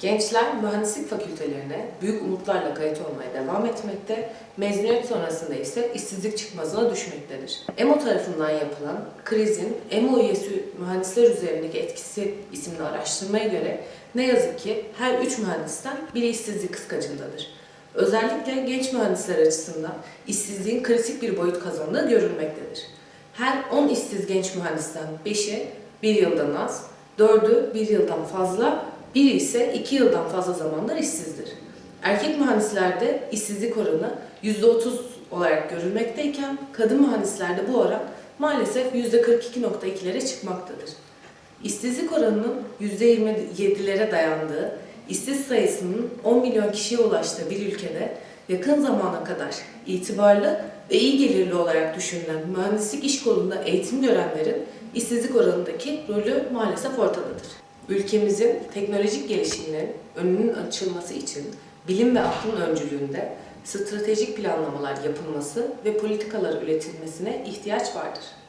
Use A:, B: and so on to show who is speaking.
A: Gençler mühendislik fakültelerine büyük umutlarla kayıt olmaya devam etmekte, mezuniyet sonrasında ise işsizlik çıkmazına düşmektedir. EMO tarafından yapılan krizin EMO üyesi mühendisler üzerindeki etkisi isimli araştırmaya göre ne yazık ki her üç mühendisten biri işsizlik kıskacındadır. Özellikle genç mühendisler açısından işsizliğin kritik bir boyut kazandığı görülmektedir. Her 10 işsiz genç mühendisten 5'i bir yıldan az, 4'ü bir yıldan fazla, biri ise 2 yıldan fazla zamandır işsizdir. Erkek mühendislerde işsizlik oranı %30 olarak görülmekteyken kadın mühendislerde bu oran maalesef %42.2'lere çıkmaktadır. İşsizlik oranının %27'lere dayandığı, işsiz sayısının 10 milyon kişiye ulaştığı bir ülkede yakın zamana kadar itibarlı ve iyi gelirli olarak düşünülen mühendislik iş kolunda eğitim görenlerin işsizlik oranındaki rolü maalesef ortadadır. Ülkemizin teknolojik gelişiminin önünün açılması için bilim ve aklın öncülüğünde stratejik planlamalar yapılması ve politikalar üretilmesine ihtiyaç vardır.